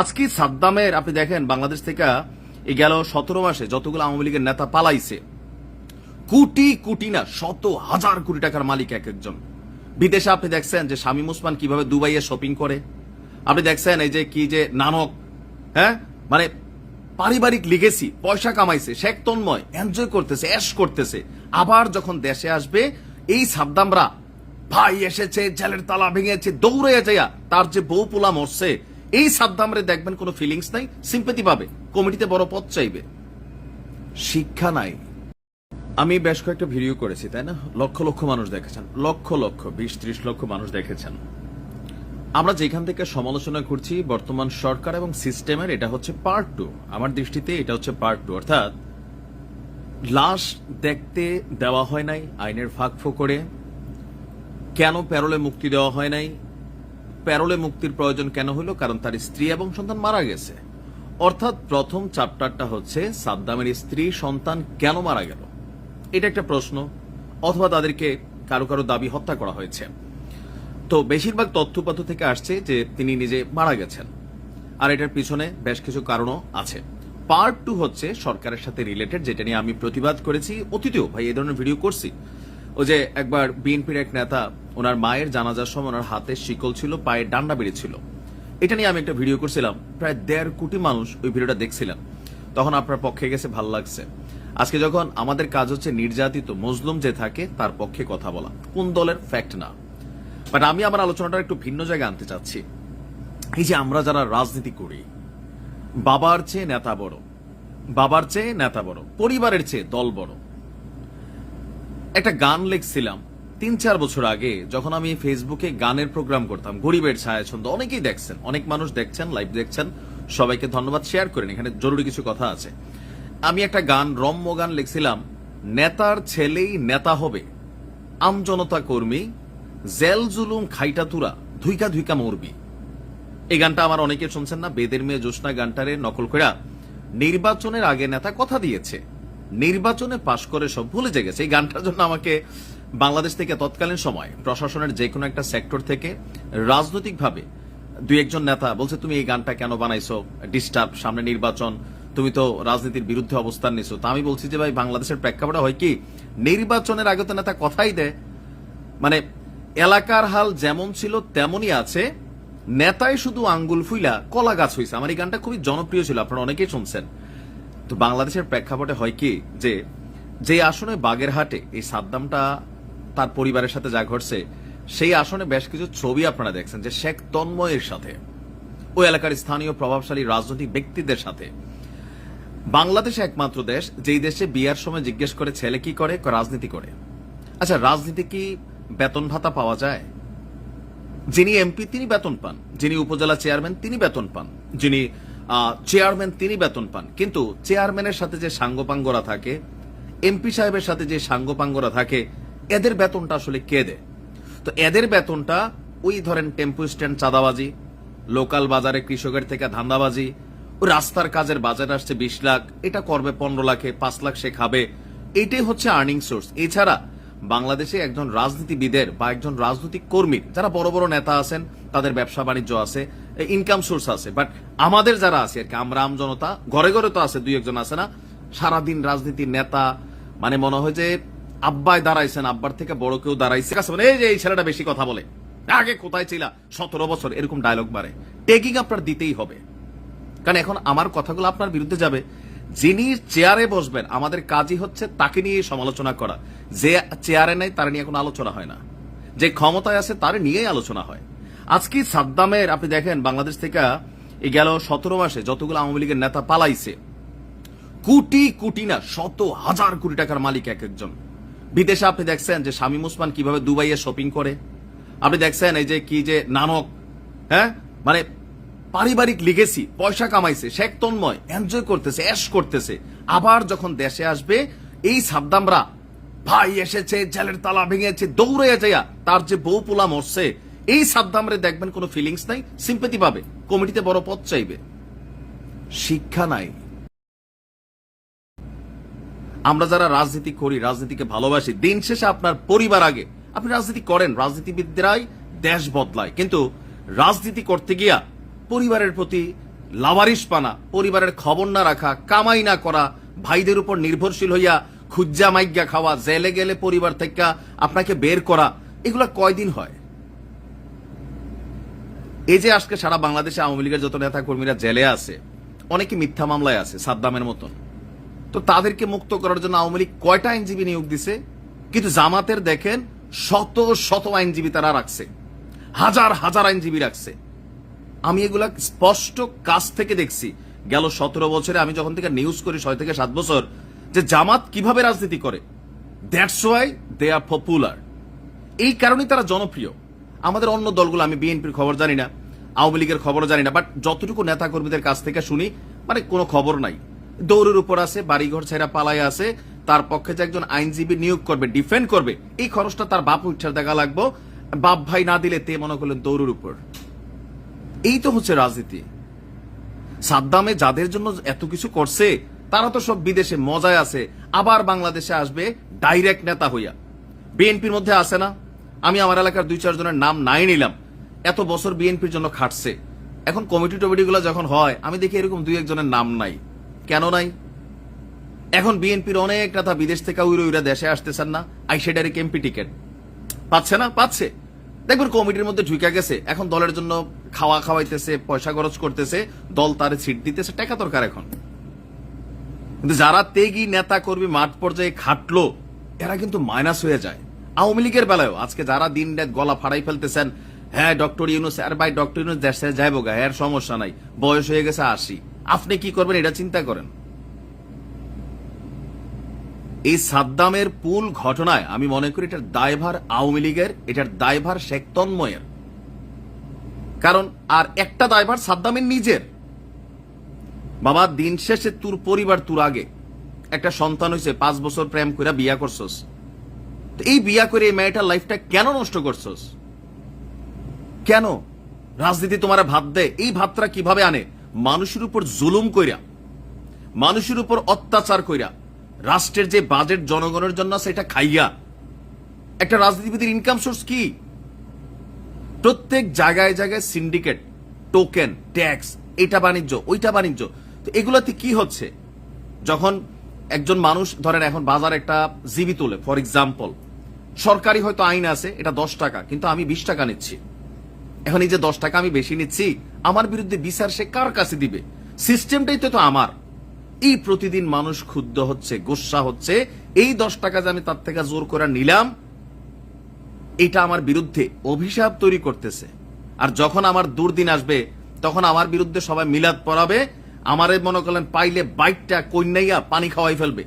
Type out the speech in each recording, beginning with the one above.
আজকে সাদ্দামের, আপনি দেখেন, বাংলাদেশ থেকে এই গেল সতেরো মাসে যতগুলো আওয়ামী লীগের নেতা পালাইছে, কোটি কোটি না, শত হাজার কোটি টাকার মালিক এক একজন। বিদেশে আপনি দেখছেন যে শামীম ওসমান কীভাবে দুবাইয়ে শপিং করে। আপনি দেখছেন এই যে কি যে নানক হ্যাঁ? মানে পারিবারিক লিগেসি পয়সা কামাইছে, শেখ তন্ময় এনজয় করতেছে অ্যাশ করতেছে। আবার যখন দেশে আসবে, এই সাদ্দামরা ভাই এসেছে, জেলের তালা ভেঙেছে দৌড়ে যাইয়া তার যে বউ পোলা মরছে এই সাদ্দামরে দেখবেন কোনো ফিলিংস নাই সিম্পেতি পাবে, কমিটিতে বড় পদ চাইবে। শিক্ষা নাই। আমি বেশ কয়েকটা ভিডিও করেছি, তাই না? লক্ষ লক্ষ মানুষ দেখেছেন, লক্ষ লক্ষ, বিশ, ত্রিশ লক্ষ মানুষ দেখেছেন। আমরা যেখান থেকে সমালোচনা করছি, বর্তমান সরকার এবং সিস্টেমের এটা হচ্ছে পার্ট টু আমার দৃষ্টিতে এটা হচ্ছে পার্ট টু অর্থাৎ লাশ দেখতে দেওয়া হয় নাই, আইনের ফাঁক করে। কেন প্যারোলে মুক্তি দেওয়া হয় নাই? প্যারোলে মুক্তির প্রয়োজন কেন হলো? কারণ তার স্ত্রী এবং সন্তান মারা গেছে। অর্থাৎ প্রথম চ্যাপ্টারটা হচ্ছে, সাদ্দামের স্ত্রী, সন্তান কেন মারা গেল? এটা একটা প্রশ্ন, অথবা তাদেরকে কারও কারও দাবি হত্যা করা হয়েছে। তো বেশিরভাগ তথ্যপাত্র থেকে আসছে যে তিনি নিজে মারা গেছেন। আর এটার পিছনে বেশ কিছু কারণও আছে। পার্ট টু হচ্ছে সরকারের সাথে রিলেটেড, যেটা নিয়ে আমি প্রতিবাদ করেছি। অতীতেও ভাই এই ধরনের ভিডিও করছি। ও যে একবার বিএনপির এক নেতা, ওনার মায়ের জানাজার সময় ওনার হাতে শিকল ছিল, পায়ে ডান্ডা বেরিয়েছিল এটা নিয়ে আমি একটা ভিডিও করছিলাম, প্রায় দেড় কোটি মানুষ ওই ভিডিওটা দেখছিলাম তখন আপনার পক্ষে গেছে, ভালো লাগছে। আজকে যখন আমাদের কাজ হচ্ছে নির্যাতিত, মজলুম যে থাকে, তার পক্ষে কথা বলা। কোন দলের ফ্যাক্ট না। বাট আমি আমার আলোচনাটা একটু ভিন্ন জায়গায় আনতে চাচ্ছি। এই যে আমরা যারা রাজনীতি করি, বাবার চেয়ে নেতা বড়, বাবার চেয়ে নেতা বড়, পরিবারের চেয়ে দল বড় একটা গান লিখছিলাম তিন চার বছর আগে, যখন আমি ফেসবুকে গানের প্রোগ্রাম করতাম। গরিবের ছায়াছন্দ অনেকেই দেখছেন, অনেক মানুষ দেখছেন লাইভ দেখছেন। সবাইকে ধন্যবাদ শেয়ার করেন, এখানে জরুরি কিছু কথা আছে। আমি একটা গান, রম্য গান লিখছিলাম, নেতার ছেলেই নেতা হবে, আমজনতা কর্মী, জেল জুলুম খাইটা তুরা, ধুইকা ধুইকা মরবি। এই গানটা আমার অনেকে শুনছেন না, বেদের মেয়ে জ্যোৎস্না গানটারে নকল করা নির্বাচনের আগে নেতা কথা দিয়েছে। নির্বাচনে পাশ করে সব ভুলে গেছে। এই গানটার জন্য আমাকে বাংলাদেশ থেকে তৎকালীন সময় প্রশাসনের যে কোনো একটা সেক্টর থেকে রাজনৈতিকভাবে দুই একজন নেতা বলছে, তুমি এই গানটা কেন বানাইছো? ডিস্টার্ব সামনে নির্বাচন, তুমি তো রাজনীতির বিরুদ্ধে অবস্থান নিছো। তা আমি বলছি যে, ভাই, বাংলাদেশের প্রেক্ষাপটে হয় কি, নির্বাচনের আগে তো নেতা কথাই দেয়। মানে এলাকার হাল যেমন ছিল, তেমনই আছে। নেতাই শুধু আঙ্গুল ফুইলা কলা গাছ হয়েছে আমার এই গানটা খুবই জনপ্রিয় ছিল, আপনারা অনেকেই শুনছেন। তো বাংলাদেশের প্রেক্ষাপটে হয় কি যে যে আসনে বাগেরহাটে এই সাদ্দামটা তার পরিবারের সাথে যা ঘটছে, সেই আসনে বেশ কিছু ছবি আপনারা দেখছেন যে শেখ তন্ময়ের সাথে, ওই এলাকার স্থানীয় প্রভাবশালী রাজনৈতিক ব্যক্তিদের সাথে। বাংলাদেশ একমাত্র দেশ যেই দেশে বিয়ার সময় জিজ্ঞেস করে ছেলে কি করে রাজনীতি করে। আচ্ছা রাজনীতি কি বেতন ভাতা পাওয়া যায়? যিনি এমপি তিনি বেতন পান, যিনি উপজেলা চেয়ারম্যান তিনি বেতন পান, যিনি চেয়ারম্যান তিনি বেতন পান। কিন্তু চেয়ারম্যানের সাথে যে সাঙ্গপাঙ্গরা থাকে, এমপি সাহেবের সাথে যে সাঙ্গপাঙ্গরা থাকে, এদের বেতনটা আসলে কে দেয়? তো এদের বেতনটা ওই ধরেন টেম্পু স্ট্যান্ড চাঁদাবাজি, লোকাল বাজারে কৃষকের থেকে ধান্দাবাজি রাস্তার কাজের বাজার আসছে বিশ লাখ, এটা করবে পনেরো লাখে, পাঁচ লাখ সে খাবে। এটাই হচ্ছে আর্নিং সোর্স এছাড়া বাংলাদেশে একজন রাজনীতিবিদের বা একজন রাজনৈতিক কর্মীর, যারা বড় বড় নেতা আছেন, তাদের ব্যবসা বাণিজ্য আছে ইনকাম সোর্স আছে। বাট আমাদের যারা আছে আর কি আমরা আম জনতা ঘরে ঘরে তো আছে দুই একজন আছে না? সারাদিন রাজনীতির নেতা মানে মনে হয় যে আব্বায় দাঁড়াইছেন আব্বার থেকে বড় কেউ দাঁড়াইছে। বলে, এই যে এই ছেলেটা বেশি কথা বলে। আগে কোথায় ছিল? সতেরো বছর এরকম ডায়লগ বাড়ে টেকিং আপনার দিতেই হবে। কারণ এখন আমার কথাগুলো আপনার বিরুদ্ধে যাবে। যিনি চেয়ারে বসবেন আমাদের কাজই হচ্ছে তাকে নিয়ে সমালোচনা করা। যে চেয়ারে নাই তার নিয়ে কোনো আলোচনা হয় না। যে ক্ষমতায় আছে তার নিয়েই আলোচনা হয়। আজকে সাদ্দামের, আপনি দেখেন, বাংলাদেশ থেকে এই গেল সতেরো মাসে যতগুলো আওয়ামী লীগের নেতা পালাইছে, কোটি কোটি না, শত হাজার কোটি টাকার মালিক এক একজন। বিদেশে আপনি দেখছেন যে শামীম ওসমান কীভাবে দুবাইয়ে শপিং করে। আপনি দেখছেন এই যে কি যে নানক হ্যাঁ? মানে পারিবারিক লিগেসি পয়সা কামাইছে, শেখ তন্ময় এনজয় করতেছে অ্যাশ করতেছে। আবার যখন দেশে আসবে, এই সাদ্দামরা, ভাই এসেছে, জেলের তালা ভেঙেছে দৌড়ে যাইয়া, তার যে বউ পোলা মরছে এই সাদ্দামরে দেখবেন কোনো ফিলিংস নাই সিম্পেতি পাবে কমিটিতে বড় পদ চাইবে। শিক্ষা নাই। আমরা যারা রাজনীতি করি, রাজনীতিকে ভালোবাসি, দিন শেষে আপনার পরিবার আগে। আপনি রাজনীতি করেন, রাজনীতিবিদরাই দেশ বদলায়। কিন্তু রাজনীতি করতে গিয়া পরিবারের প্রতি লাভারিস পানা, পরিবারের খবর না রাখা, কামাই না করা, ভাইদের উপর নির্ভরশীল হইয়া খুজ্জা মাইজ্ঞা খাওয়া, জেলে গেলে পরিবার থেকে আপনাকে বের করা, এগুলা কয়দিন হয়? এই যে আজকে সারা বাংলাদেশে আওয়ামী লীগের যত নেতা কর্মীরা জেলে আছে, অনেকে মিথ্যা মামলায় আছে, সাদ্দামের মতন। তো তাদেরকে মুক্ত করার জন্য আওয়ামী লীগ কয়টা আইনজীবী নিয়োগ দিছে? কিন্তু জামাতের দেখেন, শত শত আইনজীবী তারা রাখছে। হাজার হাজার আইনজীবী রাখছে। আমি এগুলা স্পষ্ট কাছ থেকে দেখছি। গেল সতেরো বছরে আমি যখন থেকে নিউজ করি, ছয় থেকে সাত বছর, যে জামাত কীভাবে রাজনীতি করে? That's why they are popular এই কারণেই তারা জনপ্রিয়। আমাদের অন্য দলগুলো, আমি বিএনপির খবর জানি না, আওয়ামী লীগের খবর জানি না বাট যতটুকু নেতা কর্মীদের কাছ থেকে শুনি মানে কোনো খবর নাই। দৌড়ের উপর আছে, বাড়িঘর ছেড়া পালায় আছে, তার পক্ষে যে একজন আইনজীবী নিয়োগ করবে ডিফেন্ড করবে, এই খরচটা তার বাপ উচ্ছার দেখা লাগবো। বাপ ভাই না দিলে তে মনে করলেন দৌড়ের উপর। এই তো হচ্ছে রাজনীতি। সাদ্দামে যাদের জন্য এত কিছু করছে, তারা তো সব বিদেশে মজায় আছে, আবার বাংলাদেশে আসবে ডাইরেক্ট নেতা হইয়া। বিএনপির মধ্যে আছে না? আমি আমার এলাকার দুই চারজনের নাম নাই নিলাম। এত বছর বিএনপির জন্য খাটছে। এখন কমিটি টমিটি গুলো যখন হয়, আমি দেখি এরকম দুই, একজনের নাম নাই। কেন নাই? এখন বিএনপির অনেক নেতা বিদেশ থেকে উইরো উইরা দেশে আসতেছেন না আইসেডারি কেম্পি টিকেট। পাচ্ছে না? পাচ্ছে। দেখবেন কমিটির মধ্যে ঢুকে গেছে। এখন দলের জন্য খাওয়া খাওয়াইতেছে, পয়সা খরচ করতেছে, দল তারে সিট দিতেছে, টাকা দরকার এখন। কিন্তু যারা তেগি নেতা কর্মী মাঠ পর্যায়ে খাটলো, এরা কিন্তু মাইনাস হয়ে যায়। আওয়ামী লীগের বেলায়ও আজকে যারা দিন রাত গলা ফাড়াই ফেলতেছেন হ্যাঁ ডক্টর ইউনুস, আর ভাই ডক্টর ইউনুস দেশে যাইবো গা, এর সমস্যা নাই, বয়স হয়ে গেছে আশি। আপনি কি করবেন, এটা চিন্তা করেন। এই সাদ্দামের পুল ঘটনায় আমি মনে করি এটার দায়ভার আওয়ামী লীগের, এটার দায়ভার শেখ তন্ময়ের। কারণ আর একটা দায়ভার সাদ্দামের নিজের। বাবা, দিন শেষে তোর পরিবার তোর আগে। একটা সন্তান হয়েছে পাঁচ বছর প্রেম করে বিয়া করছস। তো এই বিয়া করে এই মেয়েটার লাইফটা কেন নষ্ট করছস? কেন? রাজনীতি তোমার ভাত দেয়। এই ভাতটা কীভাবে আনে? মানুষের উপর জুলুম কইরা, মানুষের উপর অত্যাচার কইরা, রাষ্ট্রের যে বাজেট জনগণের জন্য সেটা খাইয়া। একটা রাজনীতিবিদের ইনকাম সোর্স কি? প্রত্যেক জায়গায় জায়গায় সিন্ডিকেট টোকেন ট্যাক্স এটা বাণিজ্য, ওইটা বাণিজ্য। তো এগুলাতে কি হচ্ছে? যখন একজন মানুষ, ধরেন এখন বাজার একটা জিবি তোলে ফর এক্সাম্পল সরকারি হয়তো আইন আছে, এটা দশ টাকা, কিন্তু আমি বিশ টাকা নিচ্ছি। এখন এই যে দশ টাকা আমি বেশি নিচ্ছি, আমার বিরুদ্ধে বিচার সে কার কাছে দিবে? সিস্টেমটাই তো আমার। এই প্রতিদিন মানুষ ক্ষুব্ধ হচ্ছে, গোসা হচ্ছে, এই দশ টাকা যে আমি তার থেকে জোর করে নিলাম, এটা আমার বিরুদ্ধে অভিশাপ তৈরি করতেছে। আর যখন আমার দুর্দিন আসবে, তখন আমার বিরুদ্ধে সবাই মিলাদ পড়াবে, আমারে মনে করলেন পাইলে বাইকটা কন্যাইয়া পানি খাওয়াই ফেলবে।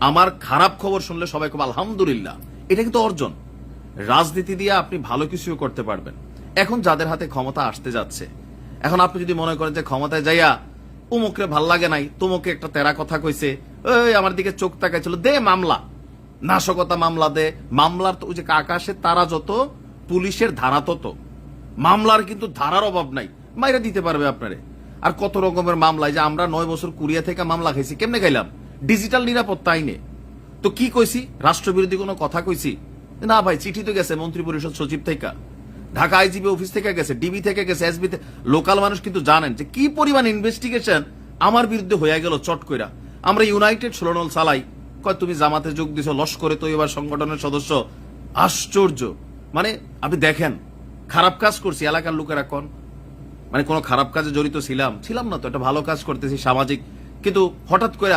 আমার খারাপ খবর শুনলে সবাই খুব আলহামদুলিল্লাহ। এটা কিন্তু অর্জন। রাজনীতি দিয়ে আপনি ভালো কিছু করতে পারবেন। এখন যাদের হাতে ক্ষমতা আসতে যাচ্ছে, এখন আপনি যদি মনে করেন যে ক্ষমতায় যাইয়া, উমুকরে ভালো লাগে নাই, তুমুকে একটা তেরা কথা কইছে ওই আমার দিকে চোখ তাকাইছিল, দে মামলা। নাশকতা মামলা দে। মামলার তো ওই যে আকাশে তারা যত, পুলিশের ধারা তত। মামলার কিন্তু ধারার অভাব নাই, মাইরা দিতে পারবে আপনারে। আর কত রকমের মামলায় যে আমরা নয় বছর কুরিয়া থেকে মামলা খাইছি, কেমনে খাইলাম? ডিজিটাল নিরাপত্তা আইনে তো কি কইছি রাষ্ট্রবিরোধী কোনো কথা কইছি না ভাই চিঠি তো গেছে মন্ত্রী পরিষদ সচিব থেকে ঢাকা আইজিবি অফিস থেকে গেছে ডিবি থেকে গেছে এসবি লোকাল মানুষ কিন্তু জানেন যে কি পরিমাণ ইনভেস্টিগেশন আমার বিরুদ্ধে হয়ে গেল চট কইরা আমরা ইউনাইটেড ষোলনল চালাই কয় তুমি জামাতে যোগ দিছো লস্করে তো এবার সংগঠনের সদস্য আশ্চর্য মানে আপনি দেখেন খারাপ কাজ করছি এলাকার লোকেরা কোন মানে কোনো খারাপ কাজে জড়িত ছিলাম ছিলাম না তো একটা ভালো কাজ করতেছি সামাজিক কিন্তু হঠাৎ করে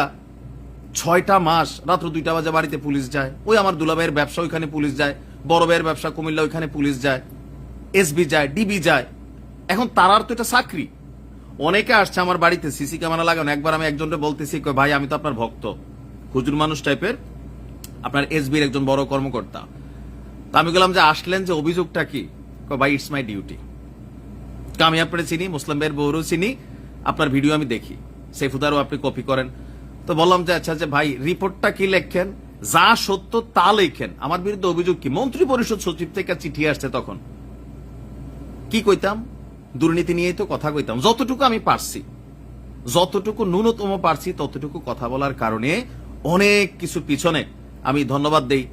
ছয়টা মাস রাত্র দুইটা বাজে বাড়িতে পুলিশ যায়। ওই আমার দুলাভাইয়ের ব্যবসা ওইখানে পুলিশ যায়, বড় ভাইয়ের ব্যবসা কুমিল্লা ওইখানে পুলিশ যায় এসবি যায় ডিবি যায়। এখন তারার তো এটা চাকরি। অনেকে আসছে আমার বাড়িতে, সিসি ক্যামেরা লাগানো একবার আমি একজনকে বলতেছি ভাই, আমি তো আপনার ভক্ত। হুজুর মানুষ টাইপের, আপনার এসবির একজন বড় কর্মকর্তা। তা আমি বললাম যে, আসলেন যে অভিযোগটা কি? ভাই ইটস মাই ডিউটি আমি আপনার চিনি, মুসলিম ভাইয়ের বউরও চিনি, আপনার ভিডিও আমি দেখি। সেফুদারও আপনি কপি করেন। তো বললাম যে আচ্ছা যে ভাই, রিপোর্টটা কি লেখেন? যা সত্য তা লেখেন। আমার বিরুদ্ধে অভিযোগ কি? মন্ত্রী পরিষদ সচিব থেকে চিঠি আসছে তখন। কি কইতাম? দুর্নীতি নিয়েই তো কথা কইতাম। যতটুকু আমি পারছি, যতটুকু ন্যূনতম পারছি, ততটুকু কথা বলার কারণে অনেক কিছু পিছনে আমি ধন্যবাদ দেই।